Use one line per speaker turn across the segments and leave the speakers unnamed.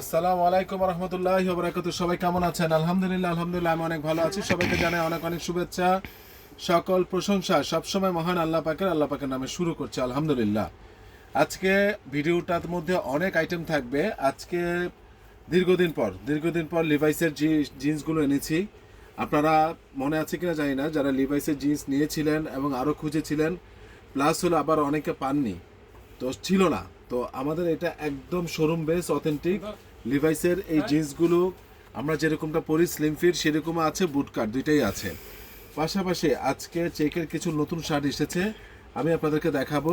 আসসালামু আলাইকুম রহমতুল্লাহ বরাকাতু সবাই কেমন আছেন? আলহামদুলিল্লাহ আলহামদুলিল্লাহ, আমি অনেক ভালো আছি। সবাইকে জানাই অনেক অনেক শুভেচ্ছা। সকল প্রশংসা সবসময় মহান আল্লাহ পাকের। আল্লাহ পাকের নামে শুরু করছে, আলহামদুলিল্লাহ। আজকে ভিডিওটার মধ্যে অনেক আইটেম থাকবে। আজকে দীর্ঘদিন পর দীর্ঘদিন পর লিভাইসের জিন্সগুলো এনেছি। আপনারা মনে আছে কিনা জানি না, যারা লিভাইসের জিন্স নিয়েছিলেন এবং আরও খুঁজেছিলেন প্লাস হলো আবার অনেকে পাননি। তো ছিল না। তো আমাদের এটা একদম শোরুম বেস অথেন্টিক লিভাইসের এই জিন্সগুলো আমরা যেরকমটা পরি স্লিম ফিট সেরকম আছে বুটকাট দুইটাই আছে। পাশাপাশি আজকে চেকের কিছু নতুন শার্ট এসেছে, আমি আপনাদেরকে দেখাবো।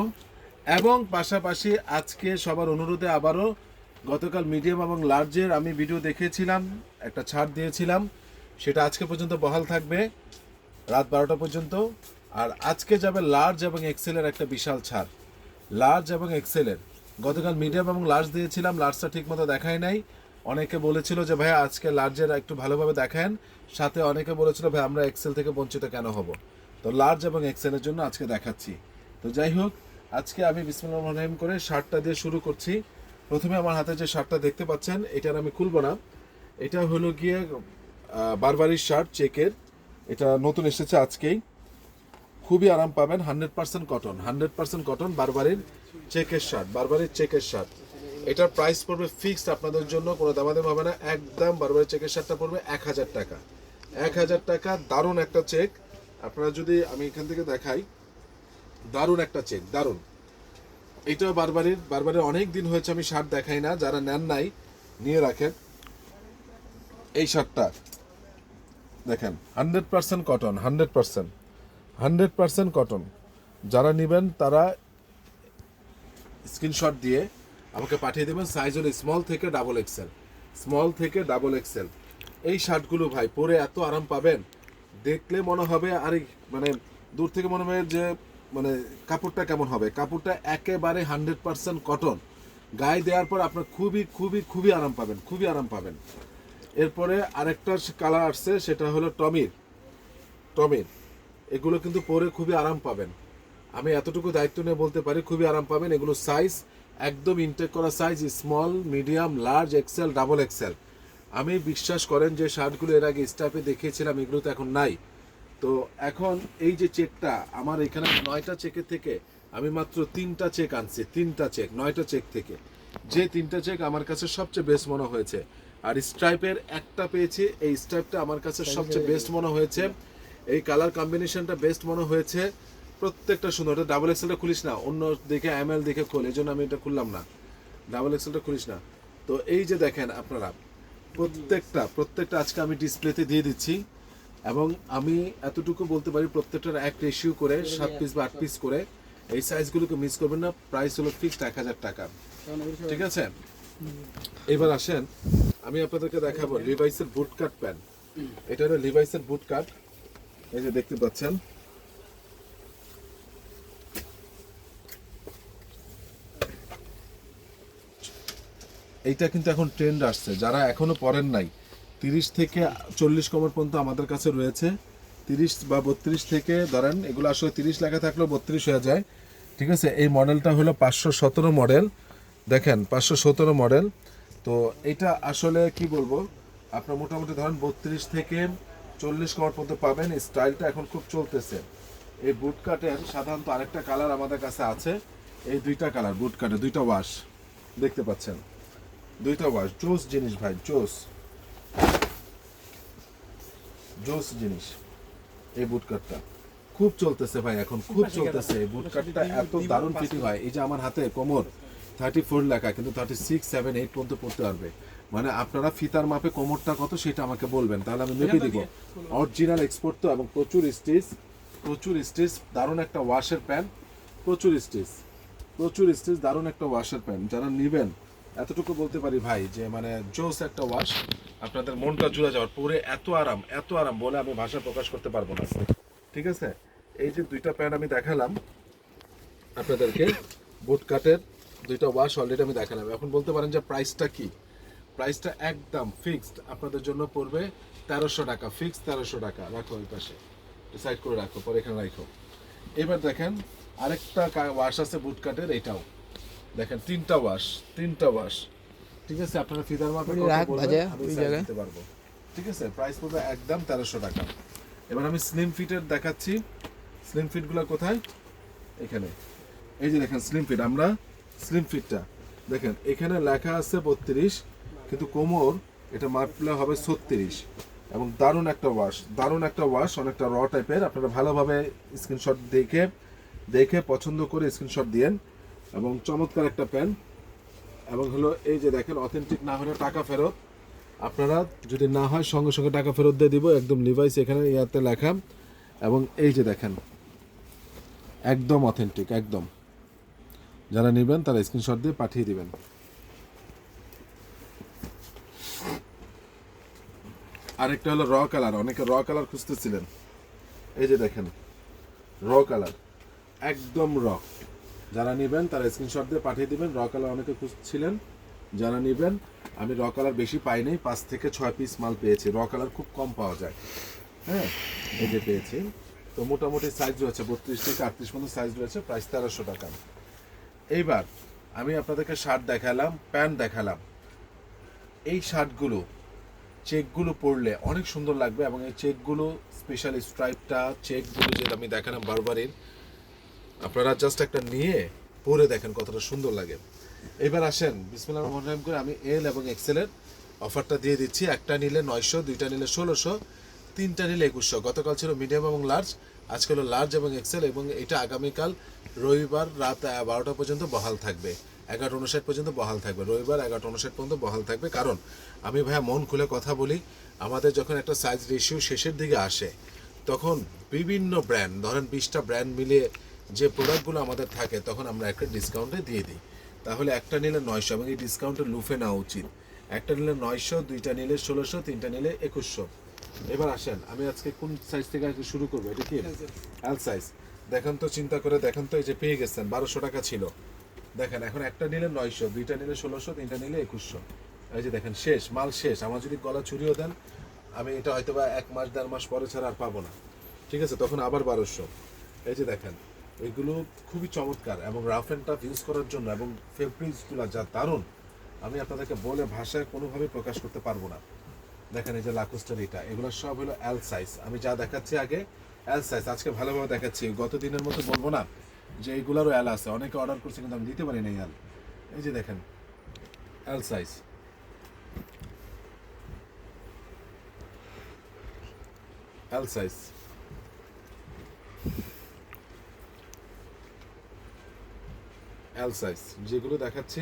এবং পাশাপাশি আজকে সবার অনুরোধে আবারও, গতকাল মিডিয়াম এবং লার্জের আমি ভিডিও দেখেছিলাম একটা ছাড় দিয়েছিলাম। সেটা আজকে পর্যন্ত বহাল থাকবে, রাত বারোটা পর্যন্ত। আর আজকে যাবে লার্জ এবং এক্সেলের একটা বিশাল ছাড়। লার্জ এবং এক্সেলের গতকাল মিডিয়াম এবং লার্জ দিয়েছিলাম লার্জটা ঠিক মতো দেখায় নাই। অনেকে বলেছিল যে ভাই আজকে লার্জের একটু ভালোভাবে দেখান। সাথে অনেকে বলেছিল ভাই আমরা এক্সেল থেকে বঞ্চিত কেন হব? তো লার্জ এবং এক্সেলের জন্য আজকে দেখাচ্ছি। তো যাই হোক, আজকে আমি বিসমুল্লাহ রহিম করে শার্টটা দিয়ে শুরু করছি। প্রথমে আমার হাতে যে শার্টটা দেখতে পাচ্ছেন, এটার আমি খুলব না। এটা হলো গিয়ে বারবারির শার্ট চেকের এটা নতুন এসেছে আজকেই। খুবই আরাম পাবেন hundred percent cotton hundred percent cotton বারবারির চেকের শার্ট বারবারির চেকের শার্ট এটার প্রাইস পড়বে ফিক্সড আপনাদের জন্য, কোনো দামাদাম হবে না, একদম বারবারের চেকের শার্টটা পড়বে এক হাজার টাকা। এক হাজার টাকা, দারুণ একটা চেক আপনারা যদি, আমি এখান থেকে দেখাই, দারুণ একটা চেক দারুণ। এটাও বারবারির বারবারির অনেক দিন হয়েছে আমি শার্ট দেখাই না, যারা নেন নাই, নিয়ে রাখেন। এই শার্টটা দেখেন hundred percent cotton hundred percent hundred percent cotton. যারা নেবেন তারা স্ক্রিনশট দিয়ে আমাকে পাঠিয়ে দেবেন। সাইজ হলো স্মল থেকে ডাবল এক্সেল স্মল থেকে ডাবল এক্সেল এই শার্টগুলো ভাই, পরে এত আরাম পাবেন। দেখলে মনে হবে আরে মানে দূর থেকে মনে হবে যে মানে কাপড়টা কেমন হবে। কাপড়টা একেবারে হান্ড্রেড পার্সেন্ট কটন। গায়ে দেওয়ার পর আপনার খুবই খুবই খুবই আরাম পাবেন, খুবই আরাম পাবেন। এরপরে আরেকটা কালার আসছে, সেটা হলো টমির। টমির। এগুলো কিন্তু পরে খুবই আরাম পাবেন। আমি এতটুকু দায়িত্ব নিয়ে বলতে পারি খুবই আরাম পাবেন। এগুলো সাইজ একদম ইনটেক করা size small medium large XL double XL আমি বিশ্বাস করেন যে শার্টগুলো এর আগে স্টাফে দেখিয়েছিলাম এগুলো তো এখন নাই। তো এখন এই যে চেকটা আমার এখানে নয়টা চেকের থেকে আমি মাত্র তিনটা চেক আনছি তিনটা চেক নয়টা চেক থেকে। যে তিনটা চেক আমার কাছে সবচেয়ে বেস্ট মনে হয়েছে। আর স্ট্রাইপের একটা পেয়েছি এই স্ট্রাইপটা আমার কাছে সবচেয়ে বেস্ট মনে হয়েছে। এই কালার কম্বিনেশনটা বেস্ট মনে হয়েছে। প্রত্যেকটা সুন্দর এটা ডাবল এক্সেলটা খুলিস না অন্য দেখে এম এল দেখে খোল এই জন্য আমি এটা খুললাম না। ডাবল এক্সেলটা খুলিস না। তো এই যে দেখেন আপনারা প্রত্যেকটা প্রত্যেকটা আজকে আমি ডিসপ্লেতে দিয়ে দিচ্ছি এবং আমি এতটুকু বলতে পারি প্রত্যেকটার এক রেশিও করে সাত পিস বা আট পিস করে এই সাইজগুলোকে মিস করবেন না প্রাইস হলো ফিক্সড এক হাজার টাকা। ঠিক আছে? এবার আসেন আমি আপনাদেরকে দেখাবো লিভাইসের বুট কাট প্যান্ট এটা হলো লিভাইসের বুট কাট এই যে দেখতে পাচ্ছেন। এইটা কিন্তু এখন ট্রেন্ড আসছে। যারা এখনও পড়েন নাই, তিরিশ থেকে চল্লিশ কমর পর্যন্ত আমাদের কাছে রয়েছে। তিরিশ বা বত্রিশ থেকে, ধরেন এগুলো আসলে তিরিশ লেখা থাকলেও বত্রিশ হয়ে যায়। ঠিক আছে? এই মডেলটা হলো পাঁচশো সতেরো মডেল। দেখেন, পাঁচশো সতেরো মডেল। তো এটা আসলে কি বলব? আপনার মোটামুটি ধরেন বত্রিশ থেকে চল্লিশ কমর পর্যন্ত পাবেন। এই স্টাইলটা এখন খুব চলতেছে। এই বুট কাটের সাধারণত আরেকটা কালার আমাদের কাছে আছে। এই দুইটা কালার বুট কাটে দুইটা ওয়াশ দেখতে পাচ্ছেন? দুইটা ওয়াশ জোস জিনিস ভাই, জোস। জোস জিনিস এই বুট কাটটা খুব চলতেছে ভাই এখন, খুব চলতেছে। এই বুট কাটটা এত দারুণ ফিটিং হয়। এই যে আমার হাতে কোমর থার্টি ফোর লেখা, কিন্তু থার্টি সিক্স সেভেন এইট পর্যন্ত পড়তে পারবে। মানে আপনারা ফিতার মাপে কোমরটা কত সেটা আমাকে বলবেন। তাহলে আমি মেপে দিব। অরিজিনাল এক্সপোর্ট তো এবং প্রচুর স্টিচ প্রচুর স্টিচ দারুণ একটা ওয়াশের প্যান্ট প্রচুর স্টিচ প্রচুর স্টিচ দারুণ একটা ওয়াশের প্যান্ট যারা নেবেন এতটুকু বলতে পারি ভাই যে মানে জোস একটা ওয়াশ আপনাদের মনটা জুড়ে যাওয়ার পরে এত আরাম এত আরাম বলে আমি ভাষা প্রকাশ করতে পারব না ঠিক আছে? এই যে দুইটা প্যান্ট আমি দেখালাম আপনাদেরকে বুট কাটের দুইটা ওয়াশ অলরেডি আমি দেখালাম। এখন বলতে পারেন যে প্রাইসটা কি? প্রাইসটা একদম ফিক্সড আপনাদের জন্য পড়বে তেরোশো টাকা ফিক্সড তেরোশো টাকা। রাখো ওই পাশে। ডিসাইড করে রাখো পরে এখানে রাখো। এবার দেখেন আরেকটা ওয়াশ আছে বুট কাটের এটাও। দেখেন তিনটা ওয়াশ তিনটা ওয়াশ ঠিক আছে আপনারা ফিদার মাপে। দিতে পারব। ঠিক আছে প্রাইস পড়বে একদম তেরোশো টাকা। এবার আমি স্লিম ফিটের দেখাচ্ছি। স্লিম ফিটগুলো কোথায়? এখানে। এই যে দেখেন স্লিম ফিট আমরা স্লিম ফিটটা দেখেন এখানে লেখা আছে বত্রিশ কিন্তু কোমর, এটা মাপলে হবে ছত্রিশ। এবং দারুণ একটা ওয়াশ দারুণ একটা ওয়াশ অনেকটা র টাইপের আপনারা ভালোভাবে স্ক্রিনশট দেখে দেখে পছন্দ করে স্ক্রিনশট দিয়েন। এবং চমৎকার একটা প্যান এবং হলো এই যে দেখেন অথেন্টিক না হলে টাকা ফেরত। আপনারা যদি না হয়, সঙ্গে সঙ্গে টাকা ফেরত দিয়ে দিব। একদম লিভাইস এখানে ইয়াতে লেখা। এবং এই যে দেখেন, একদম অথেন্টিক একদম। যারা নেবেন, তারা স্ক্রিনশট দিয়ে পাঠিয়ে দিবেন। আরেকটা হলো র কালার অনেকে র কালার খুঁজতেছিলেন। এই যে দেখেন র কালার একদম র যারা নেবেন তারা স্ক্রিনশট দিয়ে পাঠিয়ে দিবেন র কালার অনেকে খুঁজছিলেন, যারা নেবেন, আমি র কালার বেশি পাইনি পাঁচ থেকে ছয় পিস মাল পেয়েছি। র কালার খুব কম পাওয়া যায়। হ্যাঁ এই যে পেয়েছি। তো মোটামুটি সাইজ রয়েছে, বত্রিশ থেকে আটত্রিশ মতো সাইজ রয়েছে প্রাইস তেরোশো টাকা। এইবার আমি আপনাদেরকে শার্ট দেখালাম প্যান্ট দেখালাম। এই শার্টগুলো চেকগুলো পড়লে অনেক সুন্দর লাগবে এবং এই চেকগুলো স্পেশাল স্ট্রাইপটা চেকগুলো যেটা আমি দেখালাম বারবারই আপনারা জাস্ট একটা নিয়ে পরে দেখেন কতটা সুন্দর লাগে। এবার আসেন বিসমিল্লা রহমান রহিম করে আমি এল এবং এক্সেলের অফারটা দিয়ে দিচ্ছি। একটা নিলে নয়শো, দুইটা নিলে ষোলোশো, তিনটা নিলে একুশশো। গতকাল ছিল মিডিয়াম এবং লার্জ আজকে হলো লার্জ এবং এক্সেল এবং এটা আগামীকাল রবিবার রাত বারোটা পর্যন্ত বহাল থাকবে। এগারোটা উনষাট পর্যন্ত বহাল থাকবে। রবিবার এগারোটা উনষাট পর্যন্ত বহাল থাকবে। কারণ আমি ভাইয়া মন খুলে কথা বলি, আমাদের যখন একটা সাইজ রেশিও শেষের দিকে আসে, তখন বিভিন্ন ব্র্যান্ড ধরেন বিশটা ব্র্যান্ড মিলিয়ে যে প্রোডাক্টগুলো আমাদের থাকে, তখন আমরা একটা ডিসকাউন্টে দিয়ে দিই। তাহলে একটা নিলে নয়শো এবং এই ডিসকাউন্টে লুফে নেওয়া উচিত। একটা নিলে নয়শো, দুইটা নিলে ষোলোশো, তিনটা নিলে একুশশো। এবার আসেন আমি আজকে কোন সাইজ থেকে শুরু করব? এটা কি? এল সাইজ দেখেন তো চিন্তা করে দেখেন তো এই যে পেয়ে গেছেন বারোশো টাকা ছিল। দেখেন এখন একটা নিলে নয়শো দুইটা নিলে ষোলোশো তিনটা নিলে একুশশো। এই যে দেখেন শেষ মাল শেষ। আমার যদি গলা ছুরিও দেন আমি এটা হয়তো বা এক মাস দেড় মাস পরে ছাড়া আর পাবো না। ঠিক আছে তখন আবার বারোশো। এই যে দেখেন এগুলো খুবই চমৎকার এবং রাফ অ্যান্ড টাফ ইউজ করার জন্য এবং ফেব্রিক্সগুলো যা দারুণ আমি আপনাদেরকে বলে ভাষায় কোনোভাবেই প্রকাশ করতে পারব না। দেখেন এই যে লাকোস্টার এটা, এগুলো সব হলো এল সাইজ আমি যা দেখাচ্ছি আগে এল সাইজ আজকে ভালোভাবে দেখাচ্ছি। গত দিনের মতো বলব না যে এইগুলোরও এল আছে। অনেকে অর্ডার করছে কিন্তু আমি দিতে পারি না এল এই যে দেখেন L size L size L size যেগুলো দেখাচ্ছি,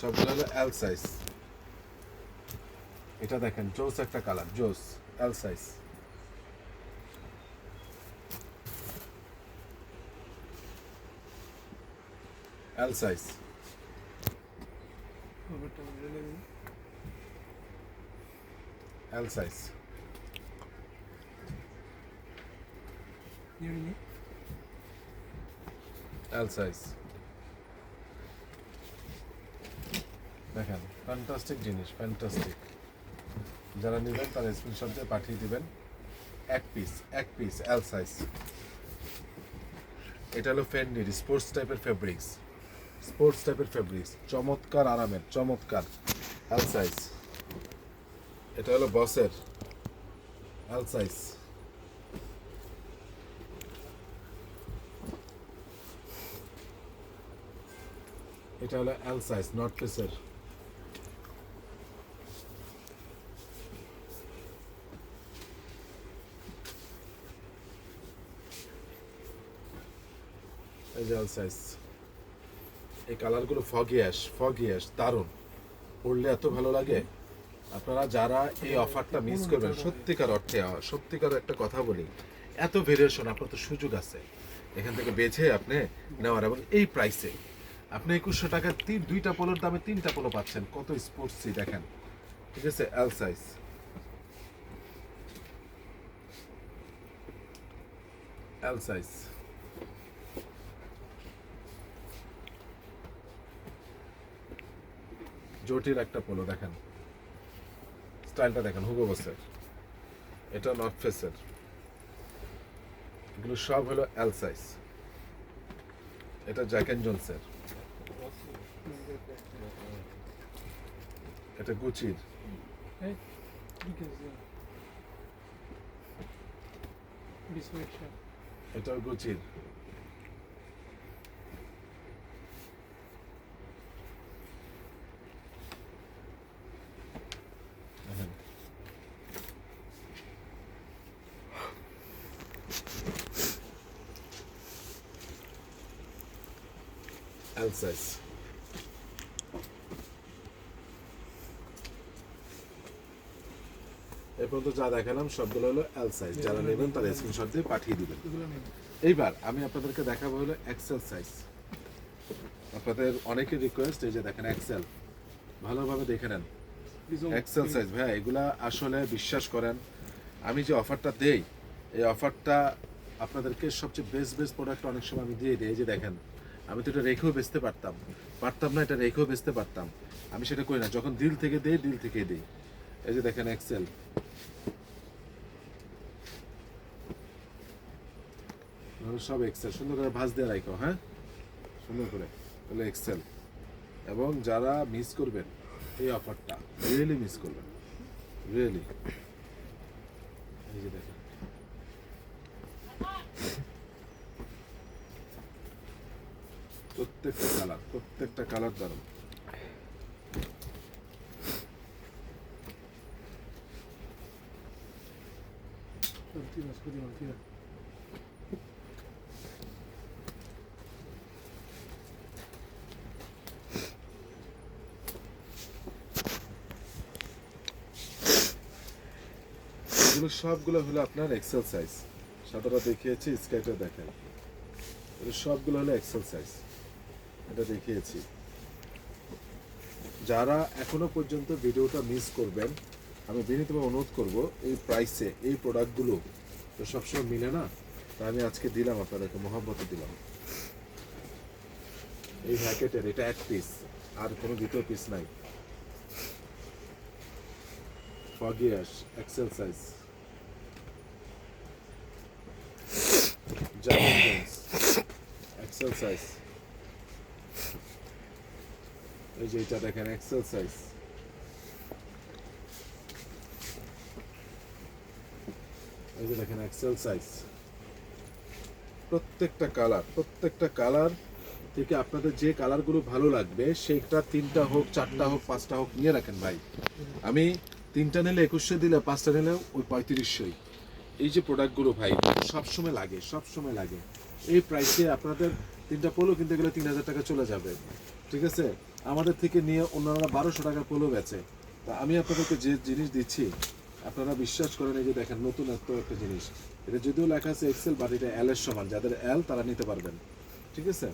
সবগুলো হলো এল সাইজ এটা দেখেন, জোস একটা কালার, জোস L size L size L size L size দেখেন ফ্যান্টাস্টিক জিনিস ফ্যান্টাস্টিক যারা নেবেন তারা স্ক্রিনশট দিয়ে পাঠিয়ে দিবেন। এক পিস এক পিস এল সাইজ এটা হলো ফেন্ডির স্পোর্টস টাইপের ফেব্রিক্স স্পোর্টস টাইপের ফেব্রিক্স চমৎকার, আরামের, চমৎকার। এল সাইজ এটা হলো বসের এল সাইজ এটা হলো এল সাইজ নর্থ ফেসের এই সাইজ এই কালারগুলো ফগি অ্যাশ ফগি অ্যাশ দারুণ। পড়লে এত ভালো লাগে। আপনারা যারা এই অফারটা মিস করবেন, সত্যিকার অর্থে, সত্যিকার একটা কথা বলি, এত ভেরিয়েশন আপনার তো সুযোগ আছে। এখান থেকে বেছে আপনি নেওয়ার এবং এই প্রাইসে আপনি একুশশো টাকার তিন, দুইটা পোলোর দামে তিনটা পোলো পাচ্ছেন। কত স্পোর্টসই দেখেন। ঠিক আছে এল সাইজ এল সাইজ জটিল একটা পোলো দেখেন। স্টাইলটা দেখেন হুগো বসের এটা নর্থ ফেসের এগুলো সব হলো এল সাইজ এটা জ্যাক অ্যান্ড জোনসের এটা গুচির. এটাও গুচির দেখেন। L size এ পর্যন্ত যা দেখালাম সবগুলো হলো এল সাইজ যারা নেবেন তারা স্ক্রিনশট দিয়ে পাঠিয়ে দিবেন। এইবার আমি আপনাদেরকে দেখাবো হলো এক্সেল সাইজ আপনাদের অনেকের রিকোয়েস্ট এই যে দেখেন এক্সেল ভালোভাবে দেখে নেন। এক্সেল সাইজ ভাই এগুলা আসলে বিশ্বাস করেন আমি যে অফারটা দেই এই অফারটা আপনাদেরকে সবচেয়ে বেস্ট বেস্ট প্রোডাক্ট অনেক সময় আমি দিয়ে দিই। এই যে দেখেন আমি তো এটা রেখেও বেচতে পারতাম। পারতাম না, এটা রেখেও বেচতে পারতাম। আমি সেটা করি না। যখন দিল থেকে দেই দিল থেকে দিই। এই যে দেখেন এক্সেল সব এক্সেল সুন্দর করে ভাঁজ দিয়ে রাখো হ্যাঁ? সুন্দর করে। হলো এক্সেল এবং যারা মিস করবেন এই অফারটা রিয়েলি মিস করবেন। রিয়েলি এই যে দেখেন। প্রত্যেকটা কালার প্রত্যেকটা কালার
mentira.
এগুলো সবগুলো হলো আপনার এক্সেল সাইজ সাদাটা দেখিয়েছি স্কাইটা দেখেন। সবগুলো হলো এক্সেল সাইজ এটা দেখিয়েছি। যারা এখনও পর্যন্ত ভিডিওটা মিস করবেন, আমি বিনীতভাবে অনুরোধ করব, এই প্রাইসে এই প্রোডাক্টগুলো তো সবসময় মিলে না, তা আমি আজকে দিলাম আপনাদেরকে, মহাব্বতে দিলাম। এই ভ্যাকেটের এটা এক পিস আর কোনো দ্বিতীয় পিস নাই। ফগিয়াস এক্সেল সাইজ এক্সেল সাইজ এই যে এটা দেখেন এক্সেল সাইজ এই যে দেখেন এক্সেল সাইজ প্রত্যেকটা কালার প্রত্যেকটা কালার থেকে আপনাদের যে কালারগুলো ভালো লাগবে, সেইটা তিনটা হোক, চারটা হোক, পাঁচটা হোক নিয়ে রাখেন ভাই। আমি তিনটা নিলে একুশশো দিলে, পাঁচটা নিলে ওই পঁয়ত্রিশশোই এই যে প্রোডাক্টগুলো ভাই, সবসময় লাগে সবসময় লাগে। এই প্রাইসে আপনাদের তিনটা পোলো কিনতে গেলে তিন হাজার টাকা চলে যাবে। ঠিক আছে? আমাদের থেকে নিয়ে অন্যরা বারোশো টাকা পোলো বেচে। তা আমি আপনাদেরকে যে জিনিস দিচ্ছি, আপনারা বিশ্বাস করেন এই যে দেখেন, নতুন এত একটা জিনিস। এটা যদিও লেখা আছে এক্সেল বাট এটা এল এর সমান। যাদের এল তারা নিতে পারবেন। ঠিক আছে?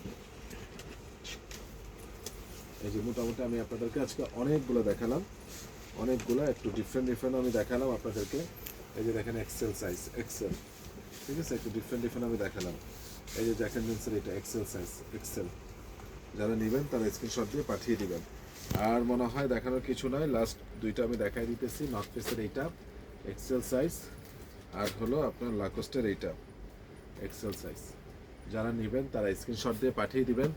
এই যে মোটামুটি আমি আপনাদেরকে আজকে অনেকগুলো দেখালাম। অনেকগুলো, একটু ডিফারেন্ট ডিফারেন্ট আমি দেখালাম আপনাদেরকে। এই যে দেখেন এক্সেল সাইজ এক্সেল ঠিক আছে? একটু ডিফারেন্ট ডিফারেন্ট আমি দেখালাম। এই যে জ্যাকেন জিন্সের এটা এক্সেল সাইজ এক্সেল যারা নেবেন তারা স্ক্রিনশট দিয়ে পাঠিয়ে দিবেন। আর মনে হয় দেখানোর কিছু নয় লাস্ট দুইটা আমি দেখাই দিতেছি নর্থ ফেসের এইটা এক্সেল সাইজ আর হলো আপনার লাকোস্টের এইটা এক্সেল সাইজ যারা নেবেন তারা স্ক্রিনশট দিয়ে পাঠিয়ে দিবেন।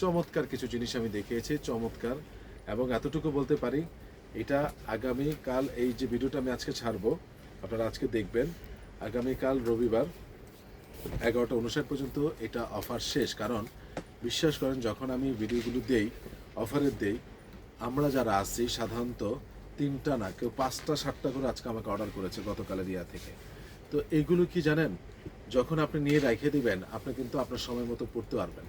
চমৎকার কিছু জিনিস আমি দেখিয়েছি, চমৎকার। এবং এতটুকু বলতে পারি, এটা আগামী কাল এই যে ভিডিওটা আমি আজকে ছাড়বো, আপনারা আজকে দেখবেন, আগামীকাল রবিবার এগারোটা উনষাট পর্যন্ত এটা অফার শেষ। কারণ বিশ্বাস করেন, যখন আমি ভিডিওগুলো দেই অফারের দেই, আমরা যারা আছি, সাধারণত তিনটা না, কেউ পাঁচটা, সাতটা করে আজকে আমাকে অর্ডার করেছে গতকালের ইয়া থেকে। তো এইগুলো কি জানেন? যখন আপনি নিয়ে রেখে দিবেন, আপনি কিন্তু আপনার সময় মতো পড়তে পারবেন।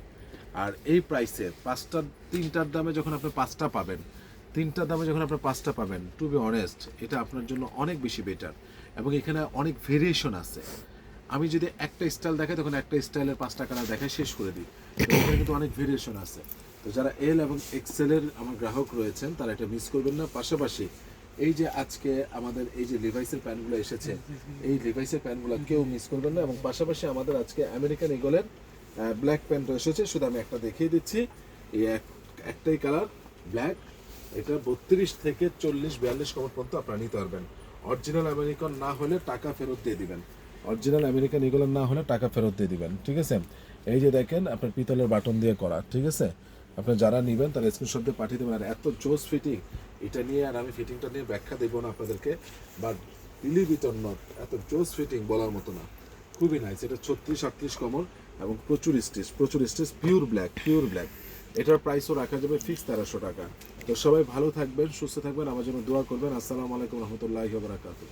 আর এই প্রাইসে পাঁচটা, তিনটার দামে যখন আপনি পাঁচটা পাবেন, তিনটার দামে যখন আপনি পাঁচটা পাবেন টু বি অনেস্ট এটা আপনার জন্য অনেক বেশি বেটার এবং এখানে অনেক ভেরিয়েশন আছে। আমি যদি একটা স্টাইল দেখাই, তখন একটা স্টাইলের পাঁচটা কালার দেখাই, শেষ করে দিই। এখানে কিন্তু অনেক ভেরিয়েশন আছে। তো যারা এল এবং এক্সেলের আমার গ্রাহক রয়েছেন, তারা এটা মিস করবেন না। পাশাপাশি এই যে আজকে আমাদের এই যে লিভাইসের প্যান্টগুলো এসেছে, এই লিভাইসের প্যান্টগুলো কেউ মিস করবেন না। এবং পাশাপাশি আমাদের আজকে আমেরিকান ইগলের ব্ল্যাক প্যান্ট এসেছে, শুধু আমি একটা দেখিয়ে দিচ্ছি। এই এক, একটাই কালার ব্ল্যাক এটা বত্রিশ থেকে চল্লিশ, বিয়াল্লিশ কমর পর্যন্ত আপনারা নিতে পারবেন। অরিজিনাল আমেরিকান না হলে টাকা ফেরত দিয়ে দিবেন। অরিজিনাল আমেরিকান ইগলের না হলে টাকা ফেরত দিয়ে দিবেন, ঠিক আছে? এই যে দেখেন, আপনার পিতলের বাটন দিয়ে করা, ঠিক আছে? আপনার যারা নেবেন তারা স্ক্রিনশট দিয়ে পাঠিয়ে দেবেন। আর এত জোস ফিটিং এটা নিয়ে আর আমি ফিটিংটা নিয়ে ব্যাখ্যা দেবো না আপনাদেরকে but believe it or not এত জোস ফিটিং বলার মতো না। খুবই নাইস এটা ছত্রিশ আটত্রিশ কমর এবং প্রচুর স্টিচ প্রচুর stitch pure black pure black এটার প্রাইসও রাখা যাবে ফিক্স তেরোশো টাকা। তো সবাই ভালো থাকবেন, সুস্থ থাকবেন, আমার জন্য দোয়া করবেন। আসসালামু আলাইকুম রহমতুল্লাহ বারাকাতুহ।